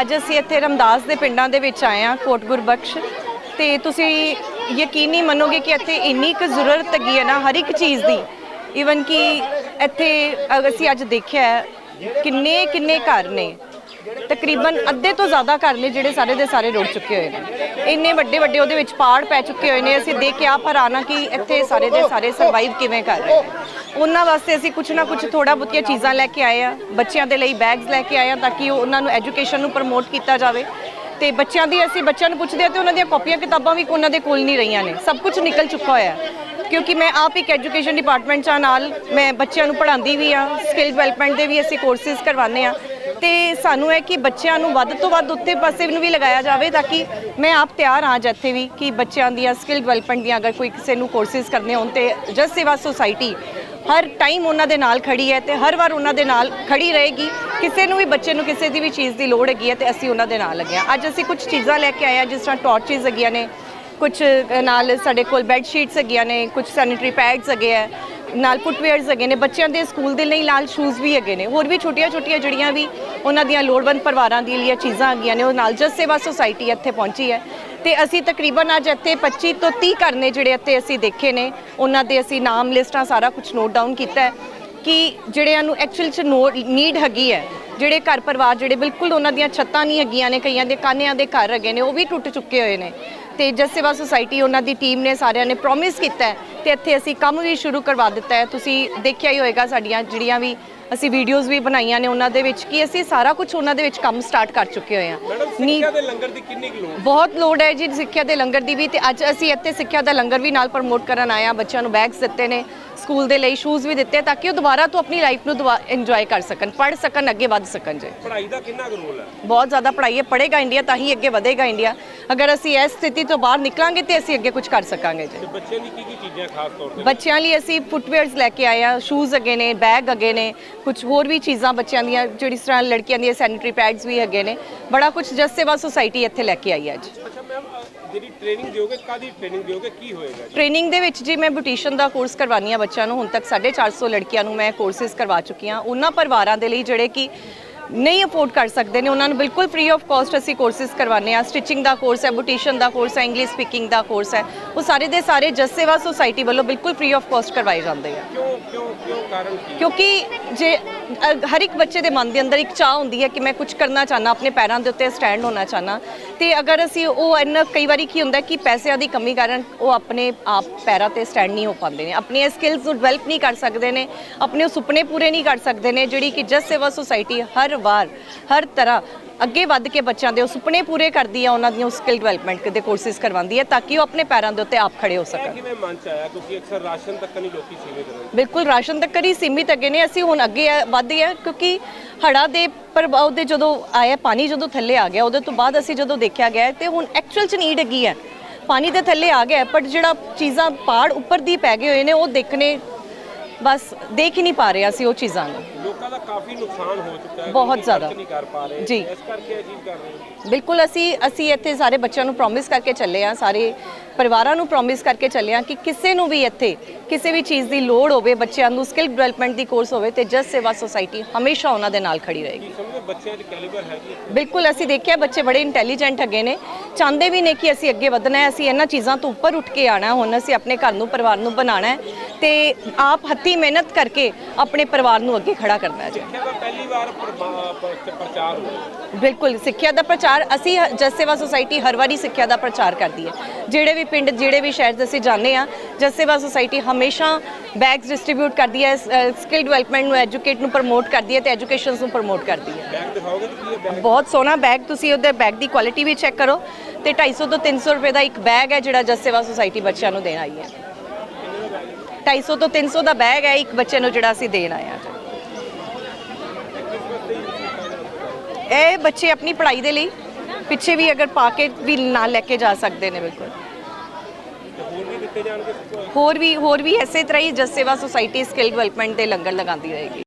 ਅੱਜ ਅਸੀਂ ਇੱਥੇ ਰਮਦਾਸ ਦੇ ਪਿੰਡਾਂ ਦੇ ਵਿੱਚ ਆਏ ਹਾਂ, ਕੋਟ ਗੁਰਬਖਸ਼। ਤੇ ਤੁਸੀਂ ਯਕੀਨ ਨਹੀਂ ਮੰਨੋਗੇ ਕਿ ਇੱਥੇ ਇੰਨੀ ਕੁ ਜ਼ਰੂਰਤ ਹੈਗੀ ਹੈ ਨਾ ਹਰ ਇੱਕ ਚੀਜ਼ ਦੀ? ਈਵਨ ਕਿ ਇੱਥੇ ਅਸੀਂ ਅੱਜ ਦੇਖਿਆ ਕਿੰਨੇ ਕਿੰਨੇ ਘਰ ਨੇ? ਤਕਰੀਬਨ ਅੱਧੇ ਤੋਂ ਜ਼ਿਆਦਾ ਘਰ ਨੇ ਜਿਹੜੇ ਸਾਰੇ ਦੇ ਸਾਰੇ ਰੁੜ ਚੁੱਕੇ ਹੋਏ ਨੇ। ਇੰਨੇ ਵੱਡੇ ਵੱਡੇ ਉਹਦੇ ਵਿੱਚ ਪਾੜ ਪੈ ਚੁੱਕੇ ਹੋਏ ਨੇ। ਅਸੀਂ ਦੇਖ ਕੇ ਆਪ ਹੈਰਾਨ ਕਿ ਇੱਥੇ ਸਾਰੇ ਦੇ ਸਾਰੇ ਸਰਵਾਈਵ ਕਿਵੇਂ ਕਰ ਰਹੇ ਨੇ। ਉਹਨਾਂ ਵਾਸਤੇ ਅਸੀਂ ਕੁਝ ਨਾ ਕੁਝ ਥੋੜਾ ਬਹੁਤੀਆਂ ਚੀਜ਼ਾਂ ਲੈ ਕੇ ਆਏ ਆ, ਬੱਚਿਆਂ ਦੇ ਲਈ ਬੈਗਸ ਲੈ ਕੇ ਆਏ ਆ ਤਾਂ ਕਿ ਉਹਨਾਂ ਨੂੰ ਐਜੂਕੇਸ਼ਨ ਨੂੰ ਪ੍ਰਮੋਟ ਕੀਤਾ ਜਾਵੇ। ਤੇ ਬੱਚਿਆਂ ਦੀ ਅਸੀਂ ਬੱਚਿਆਂ ਨੂੰ ਪੁੱਛਦੇ ਆ ਤੇ ਉਹਨਾਂ ਦੀਆਂ ਕਾਪੀਆਂ ਕਿਤਾਬਾਂ ਵੀ ਉਹਨਾਂ ਦੇ ਕੋਲ ਨਹੀਂ ਰਹੀਆਂ ਨੇ। ਸਭ ਕੁਝ ਨਿਕਲ ਚੁੱਕਾ ਹੋਇਆ ਕਿਉਂਕਿ ਮੈਂ ਆਪ ਇੱਕ ਐਜੂਕੇਸ਼ਨ ਡਿਪਾਰਟਮੈਂਟ ਚ ਨਾਲ ਮੈਂ ਬੱਚਿਆਂ ਨੂੰ ਪੜ੍ਹਾਉਂਦੀ ਵੀ ਆ ਸਕਿੱਲ ਡਿਵੈਲਪਮੈਂਟ ਦੇ ਵੀ ਅਸੀਂ ਕੋਰਸਿਸ ਕਰਵਾਉਂਦੇ ਆ। ਤੇ ਸਾਨੂੰ ਹੈ ਕਿ ਬੱਚਿਆਂ ਨੂੰ ਵੱਧ ਤੋਂ ਵੱਧ ਉੱਤੇ ਪਾਸੇ ਨੂੰ ਵੀ ਲਗਾਇਆ ਜਾਵੇ ਤਾਂ ਕਿ ਮੈਂ ਆਪ ਤਿਆਰ ਹਾਂ ਜਿੱਥੇ ਵੀ ਕਿ ਬੱਚਿਆਂ ਦੀਆਂ ਸਕਿੱਲ ਡਿਵੈਲਪਮੈਂਟ ਦੀਆਂ ਅਗਰ ਕੋਈ ਕਿਸੇ ਨੂੰ ਕੋਰਸਿਸ ਕਰਨੇ ਹੋਣ ਤੇ ਜਸ ਸੇਵਾ ਸੁਸਾਇਟੀ ਹਰ ਟਾਈਮ ਉਹਨਾਂ ਦੇ ਨਾਲ ਖੜੀ ਹੈ ਤੇ ਹਰ ਵਾਰ ਉਹਨਾਂ ਦੇ ਨਾਲ ਖੜੀ ਰਹੇਗੀ। ਕਿਸੇ ਨੂੰ ਵੀ, ਬੱਚੇ ਨੂੰ ਕਿਸੇ ਦੀ ਵੀ ਚੀਜ਼ ਦੀ ਲੋੜ ਹੈਗੀ ਹੈ ਤੇ ਅਸੀਂ ਉਹਨਾਂ ਦੇ ਨਾਲ ਲੱਗੇ ਹਾਂ। ਅੱਜ ਅਸੀਂ ਕੁਝ ਚੀਜ਼ਾਂ ਲੈ ਕੇ ਆਏ ਹਾਂ, ਜਿਸ ਤਰ੍ਹਾਂ ਟਾਰਚਸ ਹੈਗੀਆਂ ਨੇ ਕੁਝ ਨਾਲ ਸਾਡੇ ਕੋਲ ਬੈੱਡ ਸ਼ੀਟਸ ਹੈਗੀਆਂ ਨੇ ਕੁਝ ਸੈਨੀਟਰੀ ਪੈਡਸ ਹੈਗੇ ਆ ਨਾਲ ਫੁੱਟਵੇਅਰਸ ਹੈਗੇ ਨੇ, ਬੱਚਿਆਂ ਦੇ ਸਕੂਲ ਦੇ ਲਈ ਲਾਲ ਸ਼ੂਜ਼ ਵੀ ਹੈਗੇ ਨੇ। ਹੋਰ ਵੀ ਛੋਟੀਆਂ ਛੋਟੀਆਂ ਜਿਹੜੀਆਂ ਵੀ ਉਹਨਾਂ ਦੀਆਂ ਲੋੜਵੰਦ ਪਰਿਵਾਰਾਂ ਦੀ ਲਈ ਚੀਜ਼ਾਂ ਹੈਗੀਆਂ ਨੇ, ਉਹ ਨਾਲ ਜਸ ਸੇਵਾ ਸੁਸਾਇਟੀ ਇੱਥੇ ਪਹੁੰਚੀ ਹੈ। ਤੇ ਅਸੀਂ ਤਕਰੀਬਨ ਅੱਜ ਇੱਥੇ 25 ਤੋਂ 30 ਘਰ ਨੇ ਜਿਹੜੇ ਇੱਥੇ ਅਸੀਂ ਦੇਖੇ ਨੇ। ਉਹਨਾਂ ਦੇ ਅਸੀਂ ਨਾਮ ਲਿਸਟਾਂ ਸਾਰਾ ਕੁਝ ਨੋਟ ਡਾਊਨ ਕੀਤਾ ਹੈ ਕਿ ਜਿਹੜਿਆਂ ਨੂੰ ਐਕਚੁਅਲ ਚ ਨੀਡ ਹੈਗੀ ਹੈ, ਜਿਹੜੇ ਘਰ ਪਰਿਵਾਰ ਜਿਹੜੇ ਬਿਲਕੁਲ ਉਹਨਾਂ ਦੀਆਂ ਛੱਤਾਂ ਨਹੀਂ ਹੈਗੀਆਂ ਨੇ, ਕਈਆਂ ਦੇ ਕਾਨਿਆਂ ਦੇ ਘਰ ਹੈਗੇ ਨੇ, ਉਹ ਵੀ ਟੁੱਟ ਚੁੱਕੇ ਹੋਏ ਨੇ। ਤੇ ਜਸ ਸੇਵਾ ਸੁਸਾਇਟੀ ਉਹਨਾਂ ਦੀ ਟੀਮ ਨੇ ਸਾਰਿਆਂ ਨੇ ਪ੍ਰੋਮਿਸ ਕੀਤਾ ਹੈ ਤੇ ਇੱਥੇ ਅਸੀਂ ਕੰਮ ਵੀ ਸ਼ੁਰੂ ਕਰਵਾ ਦਿੱਤਾ ਹੈ। ਤੁਸੀਂ ਦੇਖਿਆ ਹੀ ਹੋਏਗਾ ਸਾਡੀਆਂ ਜਿਹੜੀਆਂ ਵੀ ਅਸੀਂ ਵੀਡੀਓਜ਼ ਵੀ ਬਣਾਈਆਂ ਨੇ ਉਹਨਾਂ ਦੇ ਵਿੱਚ ਕਿ ਅਸੀਂ ਸਾਰਾ ਕੁਝ ਉਹਨਾਂ ਦੇ ਵਿੱਚ ਕੰਮ ਸਟਾਰਟ ਕਰ ਚੁੱਕੇ ਹੋਏ ਹਾਂ। ਮੈਡਮ ਸਿੱਖਿਆ ਦੇ ਲੰਗਰ ਦੀ ਕਿੰਨੀ ਕੁ ਲੋੜ? ਬਹੁਤ ਲੋੜ ਹੈ ਜੀ ਸਿੱਖਿਆ ਦੇ ਲੰਗਰ ਦੀ ਵੀ ਤੇ ਅੱਜ ਅਸੀਂ ਇੱਥੇ ਸਿੱਖਿਆ ਦਾ ਲੰਗਰ ਵੀ ਨਾਲ ਪ੍ਰਮੋਟ ਕਰਨ ਆਏ ਹਾਂ ਬੱਚਿਆਂ ਨੂੰ ਬੈਗਸ ਦਿੱਤੇ ਨੇ। ਸਕੂਲ ਦੇ ਲਈ ਸ਼ੂਜ਼ ਵੀ ਦਿੱਤੇ ਤਾਂ ਕਿ ਉਹ ਦੁਬਾਰਾ ਤੋਂ ਆਪਣੀ ਲਾਈਫ ਨੂੰ ਇੰਜੋਏ ਕਰ ਸਕਣ ਪੜ੍ਹ ਸਕਣ ਅੱਗੇ ਵੱਧ ਸਕਣ ਜੀ। ਪੜ੍ਹਾਈ ਦਾ ਕਿੰਨਾ ਕੁ ਰੋਲ ਹੈ? ਬਹੁਤ ਜ਼ਿਆਦਾ ਪੜ੍ਹਾਈ ਹੈ ਪੜ੍ਹੇਗਾ ਇੰਡੀਆ ਤਾਂ ਹੀ ਅੱਗੇ ਵਧੇਗਾ ਇੰਡੀਆ ਅਗਰ ਅਸੀਂ ਇਸ ਸਥਿਤੀ ਤੋਂ ਬਾਹਰ ਨਿਕਲਾਂਗੇ ਤੇ ਅਸੀਂ ਅੱਗੇ ਕੁਝ ਕਰ ਸਕਾਂਗੇ ਜੀ। ਬੱਚਿਆਂ ਦੀ ਕੀ ਕੀ ਚੀਜ਼ਾਂ ਖਾਸ ਤੌਰ ਤੇ? ਬੱਚਿਆਂ ਲਈ ਅਸੀਂ ਫੁੱਟਵੇਅਰਸ ਲੈ ਕੇ ਆਏ ਆ ਸ਼ੂਜ਼ ਹੈਗੇ ਨੇ ਬੈਗ ਹੈਗੇ ਨੇ ਕੁਝ ਹੋਰ ਵੀ ਚੀਜ਼ਾਂ ਬੱਚਿਆਂ ਦੀਆਂ ਜਿਹੜੀ ਤਰ੍ਹਾਂ ਲੜਕੀਆਂ ਦੀਆਂ ਸੈਨੀਟਰੀ ਪੈਡਸ ਵੀ ਹੈਗੇ ਨੇ। ਬੜਾ ਕੁਝ ਜਸ ਸੇਵਾ ਸੁਸਾਇਟੀ ਇੱਥੇ ਲੈ ਕੇ ਆਈ ਹੈ ਅੱਜ। ਮੈਮ ਜਿਹੜੀ ਟ੍ਰੇਨਿੰਗ ਦਿਓਗੇ ਕਾਦੀ ਟ੍ਰੇਨਿੰਗ ਦਿਓਗੇ ਕੀ ਹੋਏਗਾ ਜੀ? ਟ੍ਰੇਨਿੰਗ ਦੇ ਵਿੱਚ ਜੀ ਮੈਂ ਬਿਊਟੀਸ਼ੀਅਨ ਦਾ ਕੋਰਸ ਕਰਵਾਉਂਦੀ ਹਾਂ ਬੱਚਿਆਂ ਨੂੰ ਹੁਣ ਤੱਕ 450 ਲੜਕੀਆਂ ਨੂੰ ਮੈਂ ਕੋਰਸਿਸ ਕਰਵਾ ਚੁੱਕੀ ਹਾਂ। ਉਹਨਾਂ ਪਰਿਵਾਰਾਂ ਦੇ ਲਈ ਜਿਹੜੇ ਕਿ ਨਹੀਂ ਅਫੋਰਡ ਕਰ ਸਕਦੇ ਨੇ ਉਹਨਾਂ ਨੂੰ ਬਿਲਕੁਲ ਫ੍ਰੀ ਆਫ ਕਾਸਟ ਅਸੀਂ ਕੋਰਸਿਸ ਕਰਵਾਉਂਦੇ ਹਾਂ। ਸਟਿਚਿੰਗ ਦਾ ਕੋਰਸ ਹੈ ਬਿਊਟੀਸ਼ੀਅਨ ਦਾ ਕੋਰਸ ਹੈ ਇੰਗਲਿਸ਼ ਸਪੀਕਿੰਗ ਦਾ ਕੋਰਸ ਹੈ। ਉਹ ਸਾਰੇ ਦੇ ਸਾਰੇ ਜਸ ਸੇਵਾ ਸੁਸਾਇਟੀ ਵੱਲੋਂ ਬਿਲਕੁਲ ਫ੍ਰੀ ਆਫ ਕਾਸਟ ਕਰਵਾਏ ਜਾਂਦੇ ਆ। ਕਿਉਂ ਕਿਉਂ ਕਿਉਂ ਕਾਰਨ ਕੀ ਕਿਉਂਕਿ ਜੇ ਹਰ ਇੱਕ ਬੱਚੇ ਦੇ ਮਨ ਦੇ ਅੰਦਰ ਇੱਕ ਚਾਹ ਹੁੰਦੀ ਹੈ ਕਿ ਮੈਂ ਕੁਝ ਕਰਨਾ ਚਾਹਨਾ ਆਪਣੇ ਪੈਰਾਂ ਦੇ ਉੱਤੇ ਸਟੈਂਡ ਹੋਣਾ ਚਾਹਨਾ ਤੇ ਅਗਰ ਅਸੀਂ ਉਹ ਇੰਨਾ, ਕਈ ਵਾਰੀ ਕੀ ਹੁੰਦਾ ਕਿ ਪੈਸਿਆਂ ਦੀ ਕਮੀ ਕਾਰਨ ਉਹ ਆਪਣੇ ਆਪ ਪੈਰਾਂ ਤੇ ਸਟੈਂਡ ਨਹੀਂ ਹੋ ਪਾਉਂਦੇ ਨੇ। ਆਪਣੀਆਂ ਸਕਿੱਲਸ ਨੂੰ ਡਿਵੈਲਪ ਨਹੀਂ ਕਰ ਸਕਦੇ ਨੇ, ਆਪਣੇ ਸੁਪਨੇ ਪੂਰੇ ਨਹੀਂ ਕਰ ਸਕਦੇ ਨੇ, ਜਿਹੜੀ ਕਿ ਜਸ ਸੇਵਾ ਸੁਸਾਇਟੀ ਹਰ ਵਾਰ, ਹਰ ਤਰ੍ਹਾਂ ਅੱਗੇ ਵੱਧ ਕੇ ਬੱਚਿਆਂ ਦੇ ਉਹ ਸੁਪਨੇ ਪੂਰੇ ਕਰਦੀ ਹੈ ਉਹਨਾਂ ਦੀਆਂ ਸਕਿੱਲ ਡਿਵੈਲਪਮੈਂਟ ਦੇ ਕੋਰਸਿਸ ਕਰਵਾਉਂਦੀ ਹੈ ਤਾਂ ਕਿ ਉਹ ਆਪਣੇ ਪੈਰਾਂ ਦੇ ਉੱਤੇ ਆਪ ਖੜੇ ਹੋ ਸਕਣ। ਕਿਵੇਂ ਮਨ ਚ ਆਇਆ? ਕਿਉਂਕਿ ਅਕਸਰ ਰਾਸ਼ਨ ਤੱਕ ਨਹੀਂ ਲੋਕੀ ਸੀਮਿਤ ਰਹਿੰਦੇ। ਬਿਲਕੁਲ ਰਾਸ਼ਨ ਤੱਕ ਹੀ ਸੀਮਿਤ ਹੈਗੇ ਨੇ। ਅਸੀਂ ਹੁਣ ਅੱਗੇ ਆ- ਵੱਧ ਗਏ ਕਿਉਂਕਿ ਹੜਾ ਦੇ ਪ੍ਰਭਾਵ ਦੇ ਜਦੋਂ ਆਇਆ ਪਾਣੀ ਜਦੋਂ ਥੱਲੇ ਆ ਗਿਆ ਉਹਦੇ ਤੋਂ ਬਾਅਦ ਅਸੀਂ ਜਦੋਂ ਦੇਖਿਆ ਗਿਆ ਤੇ ਹੁਣ ਐਕਚੁਅਲ ਚ ਨੀਡ ਹੈਗੀ ਹੈ ਪਾਣੀ ਦੇ ਥੱਲੇ ਆ ਗਿਆ ਪਰ ਜਿਹੜਾ ਚੀਜ਼ਾਂ ਪਹਾੜ ਉੱਪਰ ਦੀ ਪੈ ਗਏ ਹੋਏ ਨੇ ਉਹ ਦੇਖਣੇ ਬਸ ਦੇਖ ਹੀ ਨਹੀਂ ਪਾ ਰਹੇ ਅਸੀਂ ਉਹ ਚੀਜ਼ਾਂ ਨੂੰ ਲੋਕਾਂ ਦਾ ਕਾਫੀ ਨੁਕਸਾਨ ਹੋ ਚੁੱਕਾ ਹੈ ਬਹੁਤ ਜ਼ਿਆਦਾ। ਨਹੀਂ ਕਰ ਪਾ ਰਹੇ ਜੀ। ਇਸ ਕਰਕੇ ਚੀਜ਼ ਕਰ ਰਹੇ ਹੋ ਬਿਲਕੁਲ ਅਸੀਂ ਅਸੀਂ ਇੱਥੇ ਸਾਰੇ ਬੱਚਿਆਂ ਨੂੰ ਪ੍ਰੋਮਿਸ ਕਰਕੇ ਚੱਲੇ ਆ ਸਾਰੇ ਪਰਿਵਾਰਾਂ ਨੂੰ ਪ੍ਰੋਮਿਸ ਕਰਕੇ ਚੱਲੇ ਆ ਕਿ ਕਿਸੇ ਨੂੰ ਵੀ ਇੱਥੇ ਕਿਸੇ ਵੀ ਚੀਜ਼ ਦੀ ਲੋੜ ਹੋਵੇ ਬੱਚਿਆਂ ਨੂੰ ਸਕਿੱਲ ਡਿਵੈਲਪਮੈਂਟ ਦੀ ਕੋਰਸ ਹੋਵੇ ਤੇ ਜਸ ਸੇਵਾ ਸੁਸਾਇਟੀ ਹਮੇਸ਼ਾ ਉਹਨਾਂ ਦੇ ਨਾਲ ਖੜੀ ਰਹੇਗੀ। ਕੀ ਸਮਝਦੇ ਬੱਚਿਆਂ 'ਚ ਕੈਲੀਬਰ ਹੈਗੀ ਹੈ? ਬਿਲਕੁਲ ਅਸੀਂ ਦੇਖਿਆ ਬੱਚੇ ਬੜੇ ਇੰਟੈਲੀਜੈਂਟ ਹੈਗੇ ਨੇ। ਚਾਹੁੰਦੇ ਵੀ ਨੇ ਕਿ ਅਸੀਂ ਅੱਗੇ ਵਧਣਾ ਹੈ ਅਸੀਂ ਇਹਨਾਂ ਚੀਜ਼ਾਂ ਤੋਂ ਉੱਪਰ ਉੱਠ ਕੇ ਆਣਾ ਹੁਣ ਅਸੀਂ ਆਪਣੇ ਘਰ ਨੂੰ ਪਰਿਵਾਰ ਨੂੰ ਬਣਾਉਣਾ ਹੈ ਤੇ ਆਪ ਹੱਥੀ ਮਿਹਨਤ ਕਰਕੇ ਆਪਣੇ ਪਰਿਵਾਰ ਨੂੰ ਅੱਗੇ ਖੜਾ ਕਰਨਾ ਹੈ ਜੀ। ਪਹਿਲੀ ਵਾਰ ਪ੍ਰਚਾਰ ਹੋਇਆ। ਬਿਲਕੁਲ ਸਿੱਖਿਆ ਦਾ ਪ੍ਰਚਾਰ ਅਸੀਂ ਜਸ ਸੇਵਾ ਸੁਸਾਇਟੀ ਹਰ ਵਾਰੀ ਸਿੱਖਿਆ ਦਾ ਪ੍ਰਚਾਰ ਕਰਦੀ ਹੈ। ਜਿਹੜੇ ਵੀ ਪਿੰਡ ਜਿਹੜੇ ਵੀ ਸ਼ਹਿਰ 'ਚ ਅਸੀਂ ਜਾਂਦੇ ਆ ਜਸ ਸੇਵਾ ਸੁਸਾਇਟੀ ਹਮੇਸ਼ਾ ਬੈਗਸ ਡਿਸਟ੍ਰੀਬਿਊਟ ਕਰਦੀ ਹੈ ਸਕਿੱਲ ਡਿਵੈਲਪਮੈਂਟ ਨੂੰ ਐਜੂਕੇਟ ਨੂੰ ਪ੍ਰਮੋਟ ਕਰਦੀ ਹੈ ਤੇ ਐਜੂਕੇਸ਼ਨਸ ਨੂੰ ਪ੍ਰਮੋਟ ਕਰਦੀ ਹੈ। ਬੈਗ ਦਿਖਾਓਗੇ ਕਿ ਇਹ ਬੈਗ ਬਹੁਤ ਸੋਹਣਾ ਬੈਗ ਤੁਸੀਂ ਉਹਦੇ ਬੈਗ ਦੀ ਕੁਆਲਿਟੀ ਵੀ ਚੈੱਕ ਕਰੋ ਤੇ 250 ਤੋਂ 300 ਰੁਪਏ ਦਾ ਇੱਕ ਬੈਗ ਹੈ ਜਿਹੜਾ ਜਸ ਸੇਵਾ ਸੁਸਾਇਟੀ ਬੱਚਿਆਂ ਨੂੰ ਦੇਣ ਆਈ ਹੈ। 250 ਤੋਂ 300 ਦਾ ਬੈਗ ਹੈ ਇੱਕ ਬੱਚੇ ਨੂੰ ਜਿਹੜਾ ਅਸੀਂ ਦੇਣ ਆਏ ਹਾਂ। ਇਹ ਬੱਚੇ ਆਪਣੀ ਪੜ੍ਹਾਈ ਦੇ ਲਈ ਪਿੱਛੇ ਵੀ ਅਗਰ ਪਾ ਕੇ ਵੀ ਨਾਲ ਲੈ ਕੇ ਜਾ ਸਕਦੇ ਨੇ ਬਿਲਕੁਲ। ਹੋਰ ਵੀ ਜਾਣਗੇ ਹੋਰ ਵੀ ਹੋਰ ਵੀ ਐਸੇ ਤਰ੍ਹਾਂ ਹੀ ਜਸ ਸੇਵਾ ਸੁਸਾਇਟੀ ਸਕਿੱਲ ਡਿਵੈਲਪਮੈਂਟ ਦੇ ਲੰਗਰ ਲਗਾਉਂਦੀ ਰਹੇਗੀ।